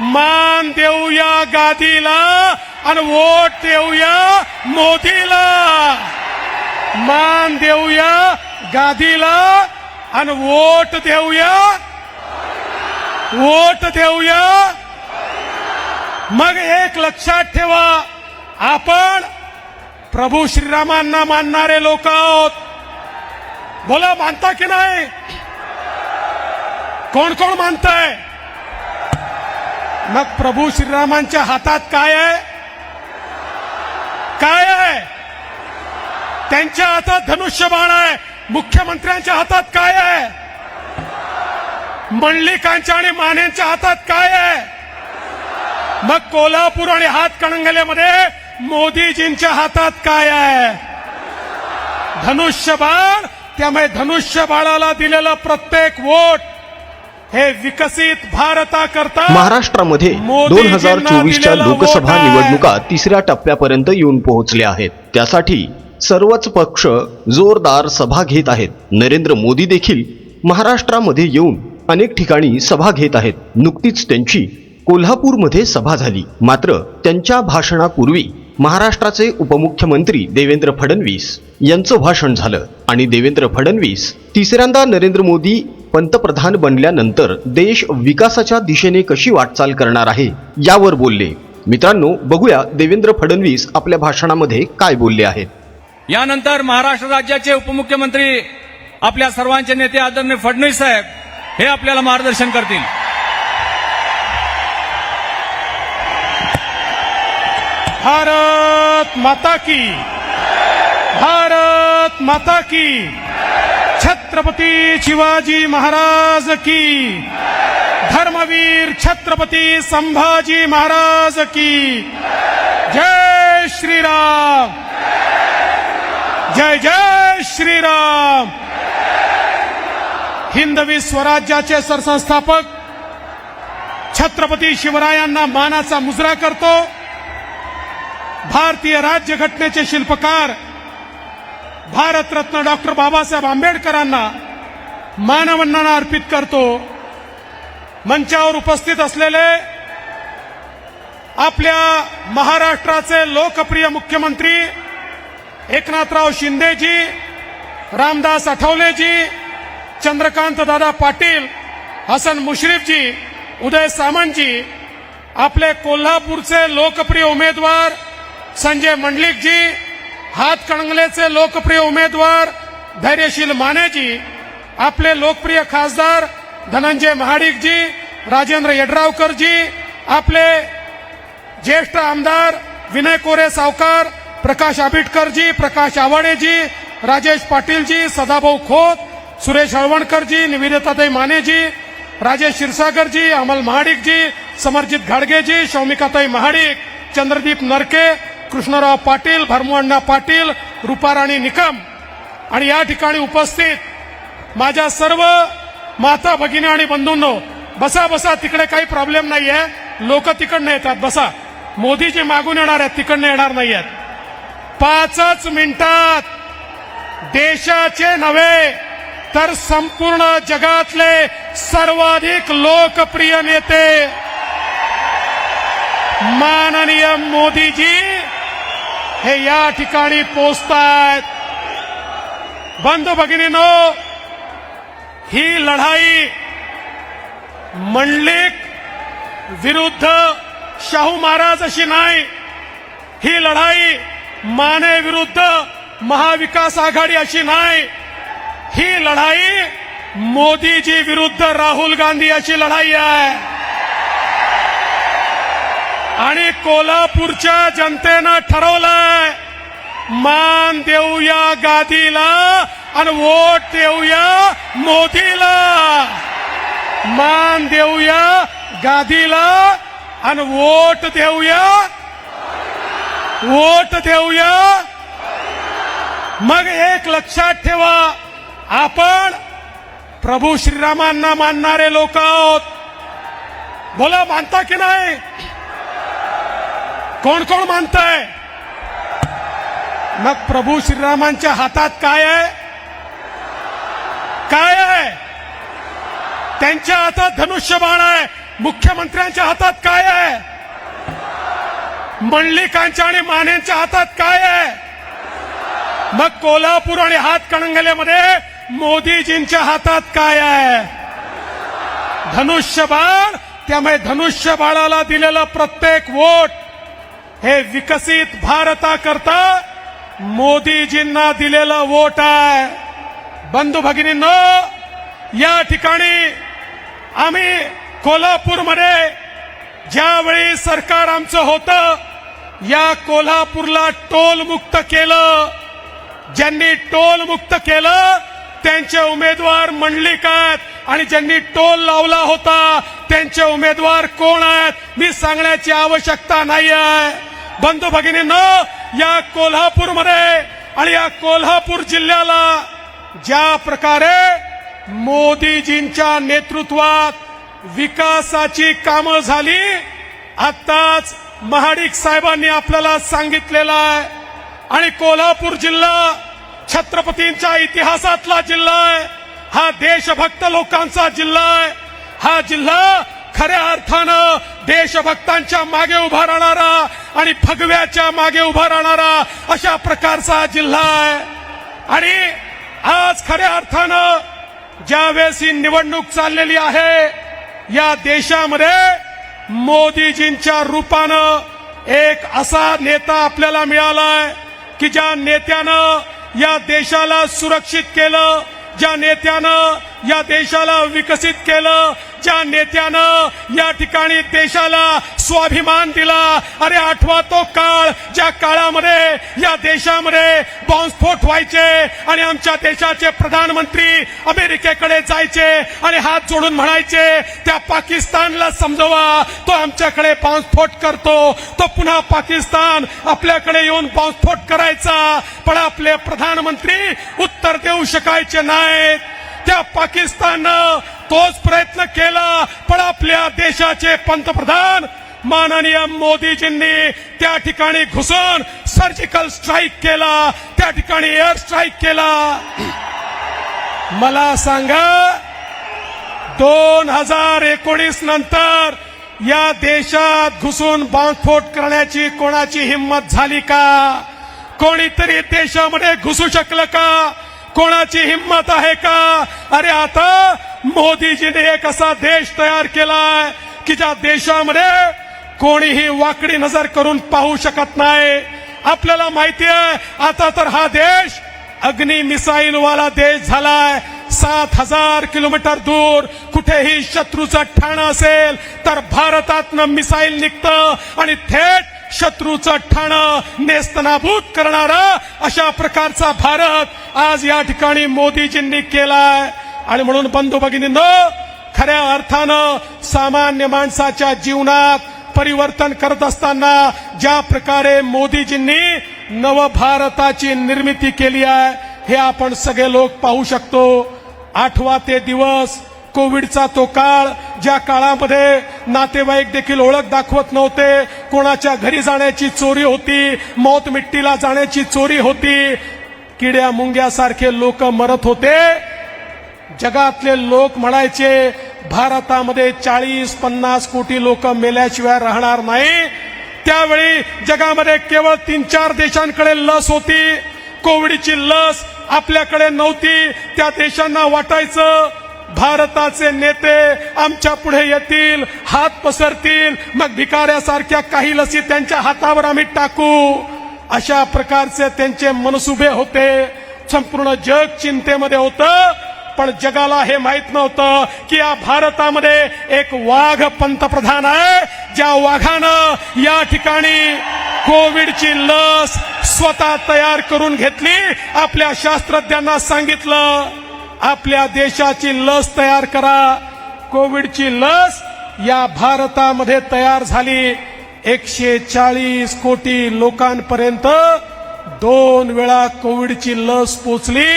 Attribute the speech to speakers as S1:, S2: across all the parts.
S1: मान देऊया गादीला आणि वोट देऊया मोदीला. मान देऊया गादीला आणि वोट देऊया. वोट देऊया. मग एक लक्षात ठेवा आपण प्रभू श्रीरामांना मानणारे लोक आहोत. बोला मानता की नाही? कोण कोण मानताय? मग प्रभू श्रीरामांच्या हातात काय आहे? काय आहे? त्यांच्या हातात धनुष्यबाण आहे. मुख्यमंत्र्यांच्या हातात काय आहे? मंडलिकांच्या आणि मानेंच्या हातात काय आहे? मग कोल्हापूर आणि हातकणंगलेमध्ये मोदीजींच्या हातात काय आहे? धनुष्यबाण. त्यामुळे धनुष्यबाळाला दिलेलं प्रत्येक वोट हे विकसित भारताकरता
S2: महाराष्ट्रामध्ये दोन हजार चोवीसच्या लोकसभा. निवडणुका तिसऱ्या टप्प्यापर्यंत येऊन पोहोचल्या आहेत. त्यासाठी सर्वच पक्ष जोरदार सभा घेत आहेत. नरेंद्र मोदी देखील महाराष्ट्रामध्ये येऊन अनेक ठिकाणी सभा घेत आहेत. नुकतीच त्यांची कोल्हापूरमध्ये सभा झाली. मात्र त्यांच्या भाषणापूर्वी महाराष्ट्राचे उपमुख्यमंत्री देवेंद्र फडणवीस यांचं भाषण झालं आणि देवेंद्र फडणवीस तिसऱ्यांदा नरेंद्र मोदी पंतप्रधान बनल्यानंतर देश विकासाच्या दिशेने कशी वाटचाल करणार आहे यावर बोलले. मित्रांनो बघूया देवेंद्र फडणवीस आपल्या भाषणामध्ये काय बोलले आहेत.
S3: यानंतर महाराष्ट्र राज्याचे उपमुख्यमंत्री आपल्या सर्वांचे नेते आदरणीय फडणवीस साहेब हे आपल्याला मार्गदर्शन करतील.
S1: भारत माता की भारत माता की. छत्रपती शिवाजी महाराज की। धर्मवीर छत्रपती संभाजी महाराज की। जय श्रीराम। जय जय श्रीराम। हिंदवी स्वराज्याचे सरसंस्थापक छत्रपती शिवरायांना मानाचा मुजरा करतो। भारतीय राज्यघटनेचे शिल्पकार भारतरत्न डॉक्टर बाबासाहेब आंबेडकरांना मानवंदना अर्पित करतो. मंचावर उपस्थित असलेले आपल्या महाराष्ट्राचे लोकप्रिय मुख्यमंत्री एकनाथराव शिंदेजी रामदास आठवलेजी चंद्रकांत दादा पाटील हसन मुश्रीफजी उदय सामंतजी आपले कोल्हापूरचे लोकप्रिय उमेदवार संजय मंडलिकजी हातकणंगलेचे लोकप्रिय उमेदवार धैर्यशील मानेजी आपले लोकप्रिय खासदार धनंजय महाडिकजी राजेंद्र यड्रावकरजी आपले ज्येष्ठ आमदार विनय कोरे सावकार प्रकाश आबिटकरजी प्रकाश आवाडेजी राजेश पाटीलजी सदाभाऊ खोत सुरेश हळवणकरजी निवेदिताताई मानेजी राजेश क्षीरसागरजी अमल महाडिकजी समरजित घाडगेजी शौमिकाताई महाडिक चंद्रदीप नरके कृष्णराव पाटील भरमअण्णा पाटील रुपाराणी निकम. आणि या ठिकाणी उपस्थित माझ्या सर्व माता भगिनी आणि बंधूंनो बसा बसा तिकडे काही प्रॉब्लेम नाही आहे लोक तिकडनं येतात बसा. मोदीजी मागून येणार आहेत तिकडनं येणार नाही आहेत पाचच मिनिटात देशाचे नव्हे तर संपूर्ण जगातले सर्वाधिक लोकप्रिय नेते माननीय मोदीजी हे या ठिकाणी पोचतायत. बंधू भगिनीनो ही लढाई मंडलिक विरुद्ध शाहू महाराज अशी नाही. ही लढाई माने विरुद्ध महाविकास आघाडी अशी नाही. ही लढाई मोदीजी विरुद्ध राहुल गांधी अशी लढाई आहे. आणि कोल्हापूरच्या जनतेनं ठरवलंय मान देऊया गादीला आणि वोट देऊया मोदीला. मान देऊया गादीला आणि वोट देऊया. वोट देऊया. मग एक लक्षात ठेवा आपण प्रभू श्रीरामांना मानणारे लोक आहोत. बोला मानता की नाही? कोण कोण मानतय? मग प्रभू श्रीरामांच्या हातात काय आहे? काय आहे? त्यांच्या हातात धनुष्यबाण आहे. मुख्यमंत्र्यांच्या हातात काय आहे? मंडलिकांच्या आणि मानेंच्या हातात काय आहे? मग कोल्हापूर आणि हातकणंगलेमध्ये मोदीजींच्या हातात काय आहे? धनुष्यबाण. त्यामुळे धनुष्यबाळाला दिलेलं प्रत्येक वोट हे विकसित भारताकरता मोदीजींना दिलेलं वोट आहे. बंधू भगिनींनो या ठिकाणी आम्ही कोल्हापूरमध्ये ज्यावेळी सरकार आमचं होतं या कोल्हापूरला टोल मुक्त केलं. ज्यांनी टोल मुक्त केलं त्यांचे उमेदवार मंडलिक आहेत. आणि ज्यांनी टोल लावला होता त्यांचे उमेदवार कोण आहेत मी सांगण्याची आवश्यकता नाही आहे बंधू भगिनींनो या कोल्हापूरमध्ये आणि या कोल्हापूर जिल्ह्याला ज्या प्रकारे मोदीजींच्या नेतृत्वात विकासाची कामं झाली आताच महाडिक साहेबांनी आपल्याला सांगितलेलं आहे. आणि कोल्हापूर जिल्हा छत्रपतींच्या इतिहासातला जिल्हा आहे. हा देशभक्त लोकांचा जिल्हा आहे. हा जिल्हा खऱ्या अर्थानं देशभक्तांच्या मागे उभा राहणारा आणि फगव्याच्या मागे उभा राहणारा अशा प्रकारचा जिल्हा आहे. आणि आज खऱ्या अर्थानं ज्यावेळेस ही निवडणूक चाललेली आहे या देशामध्ये मोदीजींच्या रूपानं एक असा नेता आपल्याला मिळालाय की ज्या नेत्यानं या देशाला सुरक्षित केलं ज्या नेत्यानं या देशाला विकसित केलं ज्या नेत्यानं या ठिकाणी देशाला स्वाभिमान दिला अरे आठवा तो काळ ज्या काळामध्ये या देशामध्ये बॉम्बस्फोट व्हायचे आणि आमच्या देशाचे प्रधानमंत्री अमेरिकेकडे जायचे आणि हात जोडून म्हणायचे त्या पाकिस्तानला समजवा तो आमच्याकडे बॉम्बस्फोट करतो तो पुन्हा पाकिस्तान आपल्याकडे येऊन बॉम्बस्फोट करायचा पण आपले प्रधानमंत्री उत्तर देऊ शकायचे नाहीत. त्या पाकिस्ताननं तोच प्रयत्न केला पण आपल्या देशाचे पंतप्रधान माननीय मोदीजींनी त्या ठिकाणी घुसून सर्जिकल स्ट्राईक केला त्या ठिकाणी एअर स्ट्राईक केला. मला सांगा दोन हजार एकोणीस नंतर या देशात घुसून बांधफोट करण्याची कोणाची हिंमत झाली का? कोणीतरी देशामध्ये घुसू शकलं का? कोणाची हिंमत आहे का? अरे आता मोदीजीने एक असा देश तयार केलाय की ज्या देशामध्ये कोणीही वाकडी नजर करून पाहू शकत नाही. आपल्याला माहिती आहे आता तर हा देश अग्नि मिसाईल वाला देश झालाय. सात हजार किलोमीटर दूर कुठेही शत्रूचं ठाण असेल तर भारतातनं मिसाईल निघतं आणि थेट शत्रूचं ठाणं नेस्तनाभूत करणारा अशा प्रकारचा भारत आज या ठिकाणी मोदीजींनी केलाय. आणि म्हणून बंधू भगिनींनो खऱ्या अर्थानं सामान्य माणसाच्या जीवनात परिवर्तन करत असताना ज्या प्रकारे मोदीजींनी नवभारताची निर्मिती केली आहे हे आपण सगळे लोक पाहू शकतो. आठवा ते दिवस कोविडचा तो काळ ज्या काळामध्ये नातेवाईक देखील ओळख दाखवत नव्हते. कोणाच्या घरी जाण्याची चोरी होती मौत मिट्टीला जाण्याची चोरी होती. किड्या मुंग्यासारखे लोक मरत होते. जगातले लोक म्हणायचे भारतामध्ये चाळीस पन्नास कोटी लोक मेल्याशिवाय राहणार नाही. त्यावेळी जगामध्ये केवळ तीन चार देशांकडे लस होती. कोविडची लस आपल्याकडे नव्हती. त्या देशांना वाटायचं भारताचे नेते आमच्या पुढे येतील हात पसरतील मग भिकाऱ्यासारख्या काही लसी त्यांच्या हातावर आम्ही टाकू. अशा प्रकारचे त्यांचे मनसुबे होते. संपूर्ण जग चिंतेमध्ये होतं. पण जगाला हे माहीत नव्हतं की या भारतामध्ये एक वाघ पंतप्रधान आहे. ज्या वाघानं या ठिकाणी कोविडची लस स्वतः तयार करून घेतली. आपल्या शास्त्रज्ञांना सांगितलं आपल्या देशाची लस तयार करा. कोविडची लस या भारतामध्ये तयार झाली. एकशे चाळीस कोटी लोकांपर्यंत दोन वेळा कोविडची लस पोचली.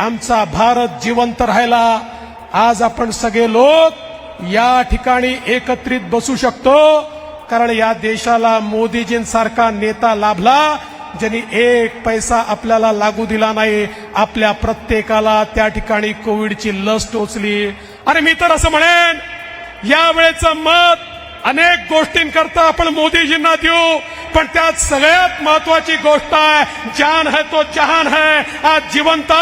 S1: आमचा भारत जिवंत राहिला. आज आपण सगळे लोक या ठिकाणी एकत्रित बसू शकतो. कारण या देशाला मोदीजींसारखा नेता लाभला ज्यांनी एक पैसा आपल्याला लागू दिला नाही. आपल्या प्रत्येकाला त्या ठिकाणी कोविडची लस टोचली. अरे मी तर असं म्हणेन यावेळेचं मत अनेक गोष्टींकरता आपण मोदीजींना देऊ. पण त्यात सगळ्यात महत्वाची गोष्ट आहे जान है तो जहान है. आज जिवंत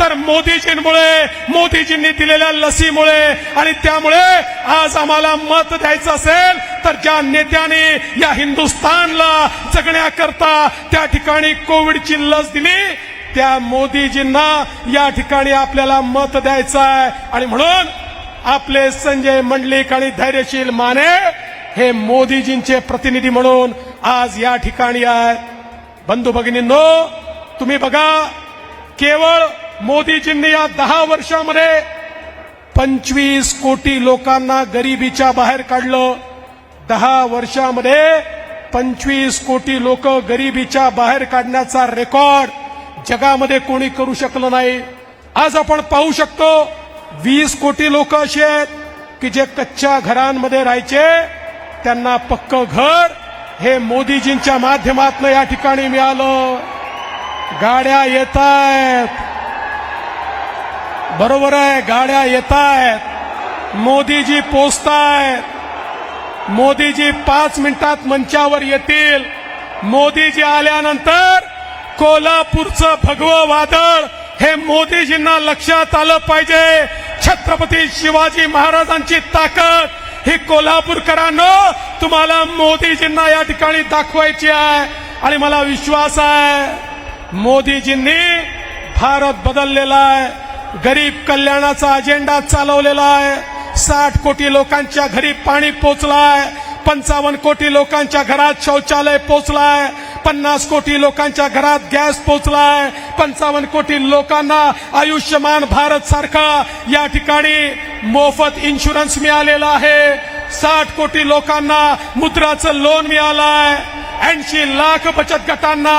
S1: तर मोदीजींमुळे मोदीजींनी दिलेल्या लसीमुळे आणि त्यामुळे आज आम्हाला मत द्यायचं असेल तर ज्या नेत्याने या हिंदुस्थानला जगण्याकरता त्या ठिकाणी कोविडची लस दिली त्या मोदीजींना या ठिकाणी आपल्याला मत द्यायचं आहे. आणि म्हणून आपले संजय मंडलिक आणि धैर्यशील माने हे मोदीजींचे प्रतिनिधी म्हणून आज या ठिकाणी आहे बंधू भगिनींनो तुम्ही बघा केवळ मोदीजींनी या दहा वर्षामध्ये पंचवीस कोटी लोकांना गरिबीच्या बाहेर काढलं. दहा वर्षामध्ये पंचवीस कोटी लोक गरिबीच्या बाहेर काढण्याचा रेकॉर्ड जगामध्ये कोणी करू शकलं नाही. आज आपण पाहू शकतो वीस कोटी लोक असे आहेत की जे कच्च्या घरांमध्ये राहायचे त्यांना पक्क घर हे मोदीजींच्या माध्यमातून या ठिकाणी मिळालं. गाड्या येत आहेत बरोबर आहे गाड्या येत आहेत मोदीजी पोचतायत. मोदीजी पाच मिनिटात मंचावर येतील. मोदीजी आल्यानंतर कोल्हापूरचं भगवं वादळ हे मोदीजींना लक्षात आलं पाहिजे. छत्रपती शिवाजी महाराजांची ताकद ही कोल्हापूरकरांनो तुम्हाला मोदीजींना या ठिकाणी दाखवायची आहे. आणि मला विश्वास आहे मोदीजींनी भारत बदललेला आहे. गरीब कल्याणाचा अजेंडा चालवलेला आहे. साठ कोटी लोकांच्या घरी पाणी पोचलाय पंचावन्न कोटी लोकांच्या घरात शौचालय पोचलाय पन्नास कोटी लोकांच्या घरात गॅस पोचलाय पंचावन्न कोटी लोकांना आयुष्यमान भारत सारखा या ठिकाणी मोफत इन्शुरन्स मिळालेला आहे. साठ कोटी लोकांना मुद्राचं लोन मिळालंय. ऐंशी लाख बचत गटांना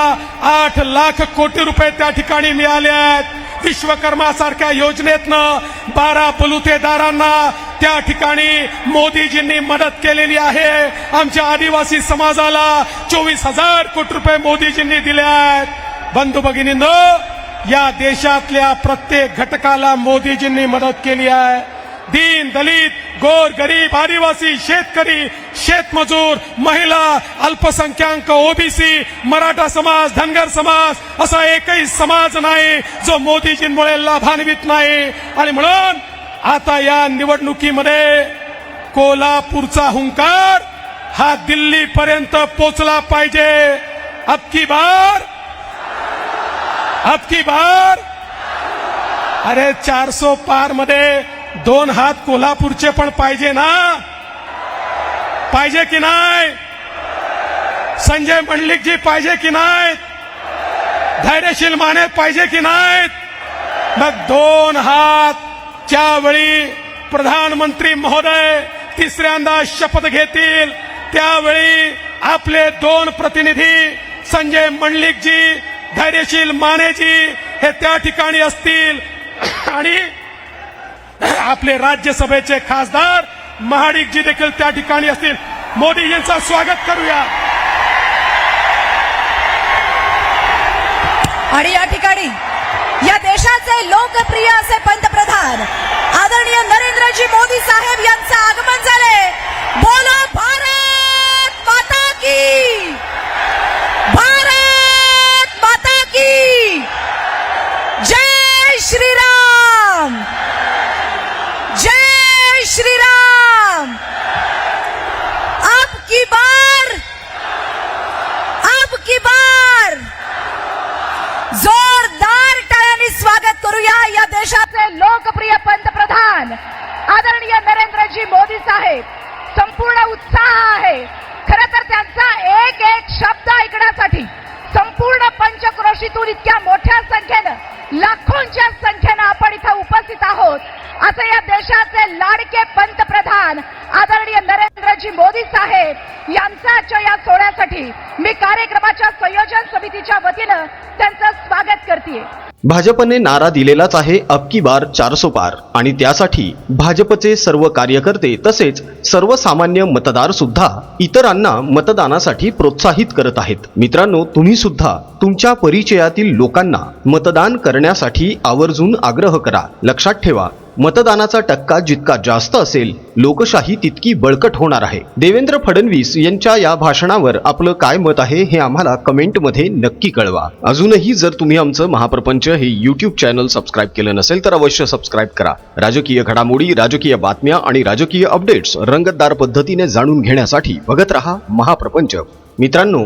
S1: आठ लाख कोटी रुपये त्या ठिकाणी मिळाले आहेत. विश्वकर्मासारख्या योजनेतनं बारा बलुतेदारांना त्या ठिकाणी मोदीजींनी मदत केलेली आहे. आमच्या आदिवासी समाजाला चोवीस हजार कोटी रुपये मोदीजींनी दिले आहेत. बंधू भगिनींनो या देशातल्या प्रत्येक घटकाला मोदीजींनी मदत केली आहे. दीन दलित गोर गरीब आदिवासी शेतकरी शेतमजूर महिला अल्पसंख्याक ओबीसी मराठा समाज धनगर समाज असा एकही समाज नाही जो मोदीजींमुळे लाभान्वित नाही. आणि म्हणून आता या निवडणुकीमध्ये कोल्हापूरचा हुंकार हा दिल्लीपर्यंत पोचला पाहिजे. अबकी बार? अबकी बार? अरे चारसो पारमध्ये दोन हात कोल्हापूरचे पण पाहिजे ना? पाहिजे की नाही? संजय मंडलिकजी पाहिजे की नाहीत धैर्यशील माने पाहिजे की नाहीत मग दोन हात ज्यावेळी प्रधानमंत्री महोदय तिसऱ्यांदा शपथ घेतील त्यावेळी आपले दोन प्रतिनिधी संजय मंडलिकजी धैर्यशील मानेजी हे त्या ठिकाणी असतील. आणि आपले राज्यसभेचे खासदार महाडिकजी देखील त्या ठिकाणी असतील. मोदी यांचं स्वागत करूया.
S4: आणि या ठिकाणी या देशाचे लोकप्रिय असे पंतप्रधान आदरणीय नरेंद्रजी मोदी साहेब यांचं आगमन झाले. बोलो भारत माता की. भारत माता की. साहेब यांचा आजच्या या सोहळ्यासाठी मी कार्यक्रमाच्या संयोजन समितीच्या वतीनं त्यांचं स्वागत करते
S2: भाजपने नारा दिलेलाच आहे अबकी बार चारसो पार. आणि त्यासाठी भाजपचे सर्व कार्यकर्ते तसेच सर्वसामान्य मतदार सुद्धा इतरांना मतदानासाठी प्रोत्साहित करत आहेत. मित्रांनो तुम्ही सुद्धा तुमच्या परिचयातील लोकांना मतदान करण्यासाठी आवर्जून आग्रह करा. लक्षात ठेवा मतदानाचा टक्का जितका जास्त असेल लोकशाही तितकी बळकट होणार आहे. देवेंद्र फडणवीस यांच्या या भाषणावर आपलं काय मत आहे हे आम्हाला कमेंटमध्ये नक्की कळवा. अजूनही जर तुम्ही आमचं महाप्रपंच हे युट्यूब चॅनल सबस्क्राईब केलं नसेल तर अवश्य सबस्क्राईब करा. राजकीय घडामोडी राजकीय बातम्या आणि राजकीय अपडेट्स रंगतदार पद्धतीने जाणून घेण्यासाठी बघत रहा महाप्रपंच. मित्रांनो